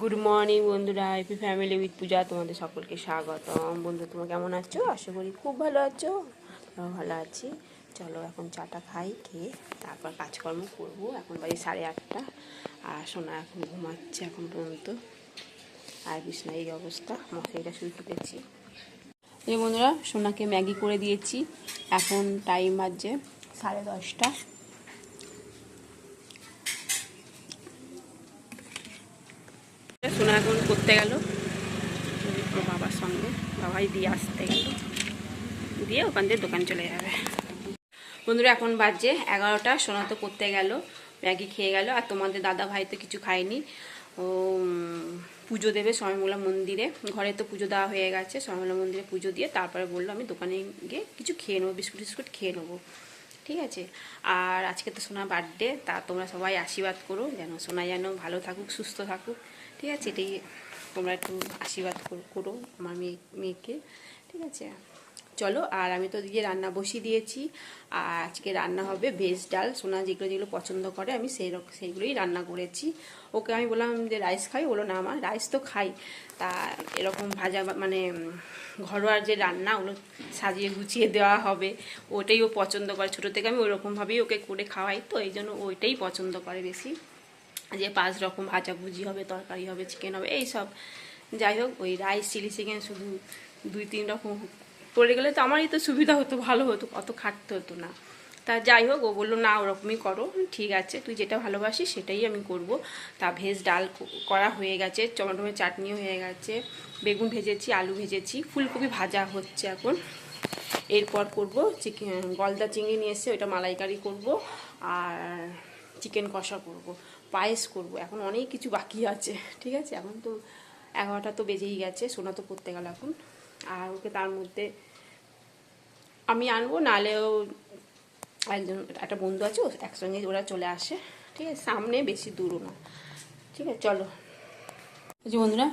Good morning বন্ধুরা happy family with Puja তোমাদের সকলকে স্বাগতম। বন্ধু, তোমরা কেমন আছো? আশা করি খুব ভালো আছো। আমরাও ভালো আছি। চলো, এখন চাটা খাই, খেয়ে তারপর কাজকর্ম করব। এখন বাজে সাড়ে আটটা। আর সোনা এখন ঘুমাচ্ছে এখন পর্যন্ত। আর বিছনা এই অবস্থা মশাইটা শুরু কেটেছি এই বন্ধুরা, সোনাকে ম্যাগি করে দিয়েছি। এখন টাইম বাজছে সাড়ে দশটা। সোনা এখন করতে গেল। ওর বাবার সঙ্গে বাবাই দিয়ে আসতে গেল। দিয়ে ওখান থেকে দোকান চলে যাবে। বন্ধুরা, এখন বাজছে এগারোটা, সোনা তো করতে গেল, ম্যাগি খেয়ে গেল। আর তোমাদের দাদা ভাই তো কিছু খায়নি। ও পুজো দেবে স্বয়ংমূলা মন্দিরে। ঘরে তো পুজো দেওয়া হয়ে গেছে স্বয়ংমূলা মন্দিরে পুজো দিয়ে তারপরে বলল, আমি দোকানে গিয়ে কিছু খেয়ে নেব, বিস্কুট টিস্কুট খেয়ে নেব। ঠিক আছে? আর আজকে তো সোনা বার্থডে তা তোমরা সবাই আশীর্বাদ করো, যেন সোনা যেন ভালো থাকুক, সুস্থ থাকুক। ঠিক আছে এটাই তোমরা একটু আশীর্বাদ কর- আমার মেয়ে মেয়েকে ঠিক আছে? চলো আর আমি তো দিয়ে রান্না বসিয়ে দিয়েছি। আর আজকে রান্না হবে ভেজ ডাল সোনা যেগুলো যেগুলো পছন্দ করে আমি সেই সেইগুলোই রান্না করেছি। ওকে আমি বললাম যে রাইস খাই? বলো না আমার রাইস তো খাই। তা এরকম ভাজা মানে উম, ঘরোয়া যে রান্না ওগুলো সাজিয়ে গুছিয়ে দেওয়া হবে। ওটাই ও পছন্দ করে। ছোটো থেকে আমি ওইরকমভাবেই ওকে করে খাওয়াই তো এই জন্য ওইটাই পছন্দ করে বেশি। যে পাঁচ রকম ভাজাভুজি হবে, তরকারি হবে চিকেন হবে, এই সব। যাই হোক, ওই রাইস চিলি চিকেন শুধু দুই তিন রকম পড়ে গেলে তো আমারই তো সুবিধা হতো, ভালো হতো, অত খাটতে হতো না। তা যাই হোক, ও বলল, না, ওরকমই করো, ঠিক আছে, তুই যেটা ভালোবাসিস সেটাই আমি করব। তা ভেজ ডাল করা হয়ে গেছে টমেটোমের চাটনিও হয়ে গেছে, বেগুন ভেজেছি, আলু ভেজেছি, ফুলকপি ভাজা হচ্ছে এখন। এরপর করব চিকেন, গলদা চিংড়ি নিয়ে এসে ওইটা মালাইকারি করব, আর চিকেন কষা করব। পায়েস করব। এখন অনেক কিছু বাকি আছে, ঠিক আছে? এখন তো এগারোটা তো বেজেই গেছে, সোনা তো করতে গেল এখন। আর ওকে তার মধ্যে আমি আনব নাহলেও একজন, একটা বন্ধু আছে একসঙ্গে ওরা চলে আসে, ঠিক আছে? সামনে বেশি দূরও না, ঠিক আছে? চলো। আচ্ছা বন্ধুরা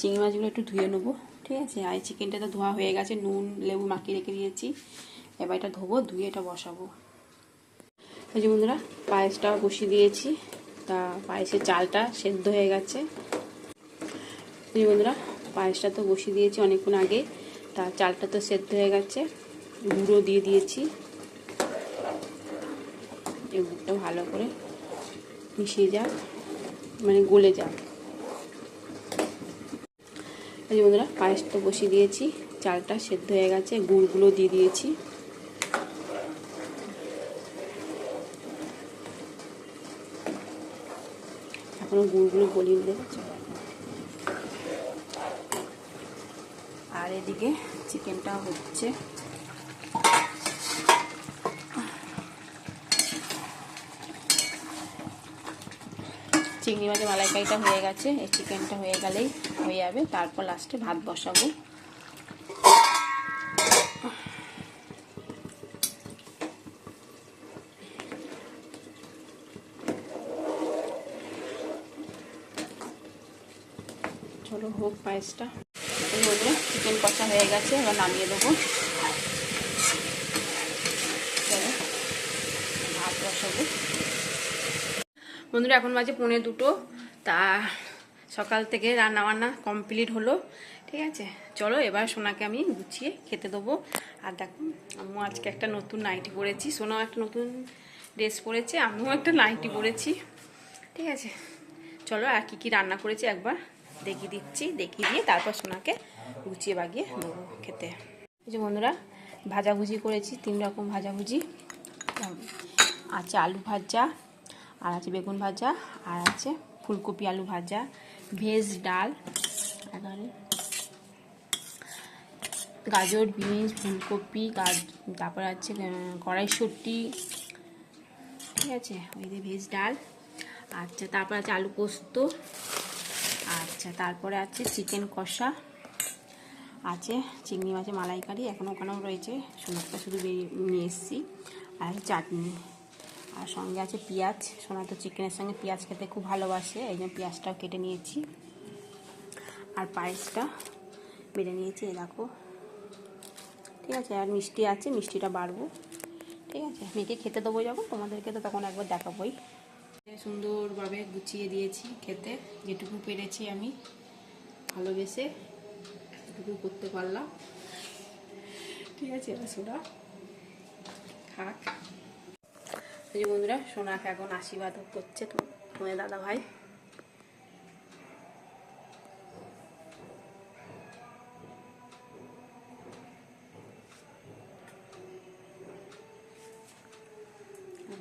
চিংড়ি মাছগুলো একটু ধুয়ে নেব, ঠিক আছে? আর চিকেনটা তো ধোয়া হয়ে গেছে, নুন, লেবু মাখিয়ে রেখে দিয়েছি। এবার এটা ধোবো, ধুয়ে এটা বসাবো। এই যে বন্ধুরা, পায়েসটাও বসিয়ে দিয়েছি। তা পায়েসের চালটা সেদ্ধ হয়ে গেছে। বন্ধুরা, পায়েসটা তো বসিয়ে দিয়েছি অনেকক্ষণ আগে, তা চালটা তো সেদ্ধ হয়ে গেছে। গুঁড়ো দিয়ে দিয়েছি। এই গুড়টা ভালো করে মিশিয়ে যাক মানে গলে যাক। বন্ধুরা পায়েসটা বসিয়ে দিয়েছি, চালটা সেদ্ধ হয়ে গেছে, গুড়গুলো দিয়ে দিয়েছি। এখনও গুড়গুলো গলিয়ে দেবো আর এদিকে চিকেনটা হচ্ছে। চিংড়ি মাছের মালাইকারিটা হয়ে গেছে। এই চিকেনটা হয়ে গেলেই হয়ে যাবে। তারপর লাস্টে ভাত বসাবো। পায়েসটা। এই চিকেন কষা হয়ে গেছে, এবার নামিয়ে দেবো। ভাত বসাবো। বন্ধুরা, এখন বাজে পৌনে দুটো। তা সকাল থেকে রান্না বান্না কমপ্লিট হলো, ঠিক আছে? চলো এবার সোনাকে আমি গুছিয়ে খেতে দেবো। আর দেখো আমিও আজকে একটা নতুন নাইটি পরেছি সোনাও একটা নতুন ড্রেস পরেছে আমিও একটা নাইটি পরেছি ঠিক আছে? চলো আর কী কী রান্না করেছি একবার দেখিয়ে দিচ্ছি দেখিয়ে দিয়ে তারপর সোনাকে গুছিয়ে বাগিয়ে দেবো খেতে। এই যে বন্ধুরা, ভাজাভুজি করেছি, তিন রকম ভাজাভুজি। আছে আলু ভাজা, আর আছে বেগুন ভাজা, আর আছে ফুলকপি আলু ভাজা, ভেজ ডাল এবারে গাজর, বিনস, ফুলকপি তারপর আছে কড়াইশুঁটি, ঠিক আছে? ওই যে ভেজ ডাল। আচ্ছা তারপর আছে আলু পোস্ত আচ্ছা তারপরে আছে চিকেন কষা, আছে চিংড়ি মাছের মালাইকারি এখনও ওখানেও রয়েছে। সোনারটা শুধু নিয়ে এসেছি। আর চাটনি। আর সঙ্গে আছে পেঁয়াজ। সোনা তো চিকেনের সঙ্গে পেঁয়াজ খেতে খুব ভালোবাসে, এই জন্য পেঁয়াজটাও কেটে নিয়েছি। আর পায়েসটা বেড়ে নিয়েছি, এই দেখো। ঠিক আছে, আর মিষ্টি আছে, মিষ্টিটা বাড়বো। ঠিক আছে, মেয়েকে খেতে দেবো যখন, তোমাদেরকে তো তখন একবার দেখাবোই। সুন্দরভাবে গুছিয়ে দিয়েছি খেতে। যেটুকু পেরেছি আমি ভালোবেসে এটুকু করতে পারলাম। ঠিক আছে, এবার সোনা খাক। এই বন্ধুরা সোনাকে এখন আশীর্বাদ করছে তোমার দাদা ভাই।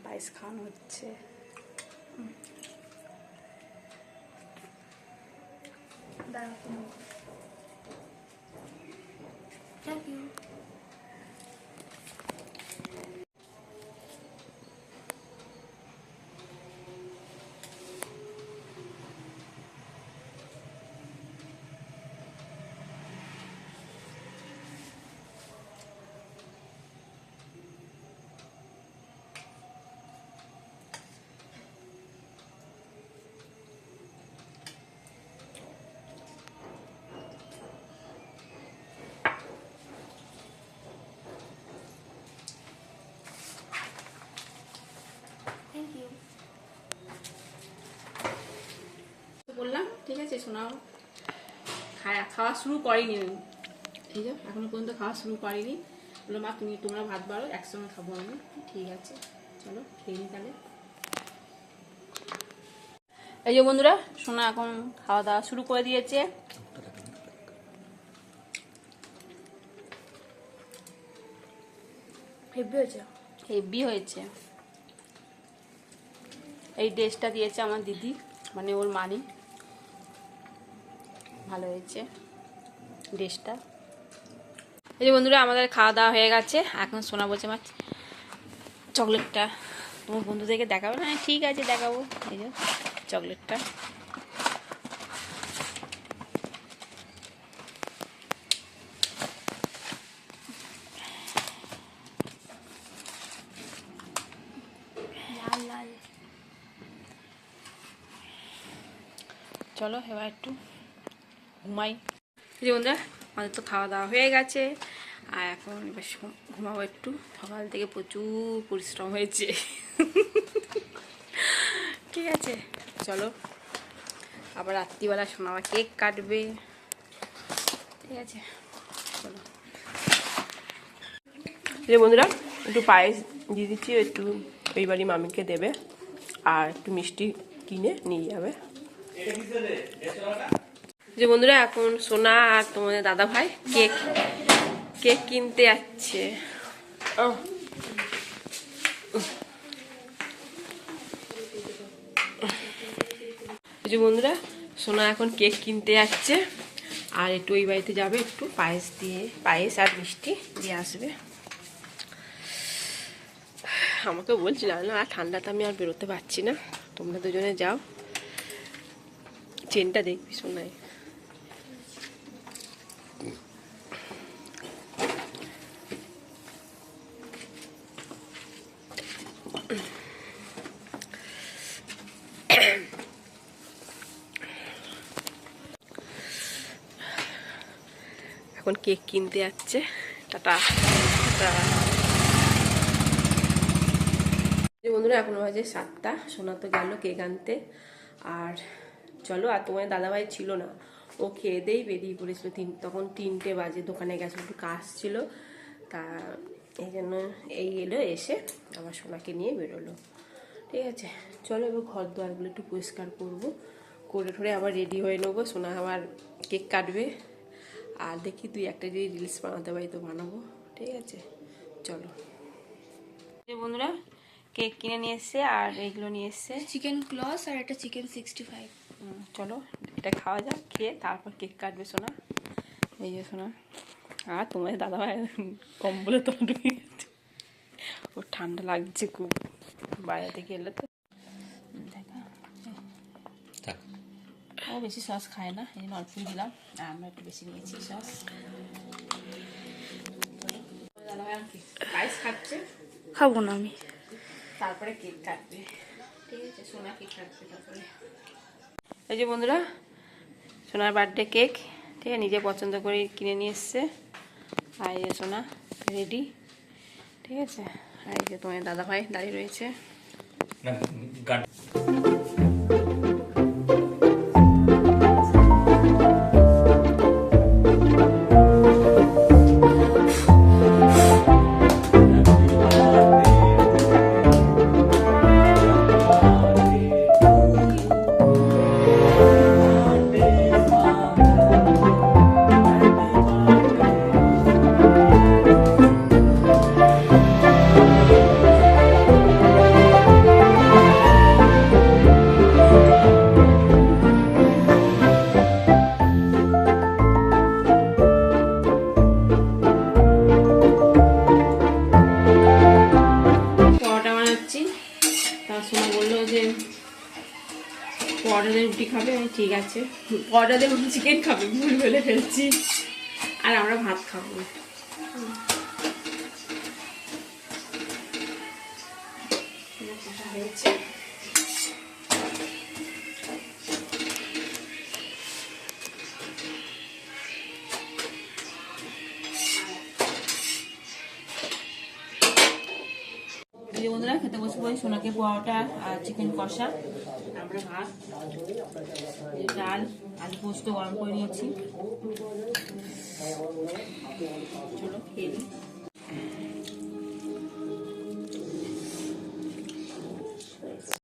পায়েস খাওয়ানো হচ্ছে। Ừ. đang cùng ঠিক আছে শোনাও। খাওয়া খাওয়া শুরু করিনি এই যে এখনও পর্যন্ত খাওয়া শুরু করিনি। বলল মা তুমি তোমরা ভাত বাড়ো একসঙ্গে খাব আমি। ঠিক আছে চলো খেয়ে নিই তাহলে। এই যে বন্ধুরা সোনা এখন খাওয়া দাওয়া শুরু করে দিয়েছে। হেভি হয়েছে? হেভি হয়েছে। এই ড্রেসটা দিয়েছে আমার দিদি মানে ওর মানি। ভালো হয়েছে ড্রেসটা এই যে বন্ধুরা, আমাদের খাওয়া দাওয়া হয়ে গেছে। এখন সোনা বলছে আমার চকলেটটা তোমার বন্ধুদেরকে দেখাবে? না ঠিক আছে, দেখাবো। এই যে চকলেটটা। চলো, এবার একটু ঘুমাই। যে বন্ধুরা, আমাদের তো খাওয়া দাওয়া হয়ে গেছে। আর এখন এবার ঘুমাবো একটু। সকাল থেকে প্রচুর পরিশ্রম হয়েছে। ঠিক আছে, চলো। আবার রাত্রিবেলা আবার কেক কাটবে। ঠিক আছে, চলো। যে বন্ধুরা, একটু পায়েস দিয়ে দিচ্ছি, একটু এই বাড়ি মামিকে দেবে। আর একটু মিষ্টি কিনে নিয়ে যাবে। যে বন্ধুরা এখন সোনা আর তোমাদের দাদা ভাই কেক কেক কিনতে যাচ্ছে। যে বন্ধুরা সোনা এখন কেক কিনতে যাচ্ছে। আর একটু ওই বাড়িতে যাবে একটু পায়েস দিয়ে পায়েস আর মিষ্টি দিয়ে আসবে। আমাকে বলছিল না আর ঠান্ডাতে আমি আর বেরোতে পারছি না। তোমরা দুজনে যাও। চেনটা দেখবি শোনায় এখন কেক কিনতে যাচ্ছে। টাটা। বন্ধুরা, এখন বাজে সাতটা। সোনা তো গেল কেক আনতে। আর চলো, আর তোমার দাদাভাই ছিল না। ও খেয়ে দেই বেরিয়ে পড়েছিল তিন, তখন তিনটে বাজে, দোকানে গেছে একটু কাজ ছিল। তা এই জন্য এই এলো, এসে আবার সোনাকে নিয়ে বেরোলো। ঠিক আছে, চলো এবার ঘর দুয়ারগুলো একটু পরিষ্কার করব। করে ঠরে আবার রেডি হয়ে নেব, সোনা আবার কেক কাটবে। আর দেখি তুই একটা যদি রিলস বানাতে পারি তো বানাবো। ঠিক আছে, চলো। বন্ধুরা কেক কিনে নিয়ে এসছে আর এইগুলো নিয়ে এসছে। চিকেন ক্লস আর একটা চিকেন সিক্সটি ফাইভ চলো এটা খাওয়া যাক খেয়ে তারপর কেক কাটবে সোনা। এই যে সোনা। আর তোমার দাদা ভাই কম্বলে তো ঢুকে গেছে ওর ঠান্ডা লাগছে খুব। বাইরে থেকে এলে তো দেখা। ও বেশি সস খায় না এই জন্য অল্পই দিলাম। আর আমরা একটু বেশি নিয়েছি সস। দাদা ভাই রাইস খাচ্ছে। খাব না আমি। তারপরে কেক কাটবে। ঠিক আছে সোনা কেক কাটবে তারপরে। এই যে বন্ধুরা, সোনার বার্থডে কেক ঠিক আছে নিজে পছন্দ করে কিনে নিয়ে এসছে। আর এই সোনা রেডি ঠিক আছে? আর এই যে তোমার দাদাভাই দাঁড়িয়ে রয়েছে। বলে আমি ঠিক আছে। অর্ডার দেবো চিকেন খাবে। ভুল বলে ফেলছি। আর আমরা ভাত খাব। হয়েছে। বন্ধুরা খেতে বসবো সোনাকে পোয়াটা আর চিকেন কষা আমরা ভাত ডাল, আলু পোস্ত গরম করে নিয়েছি চলো খেয়ে।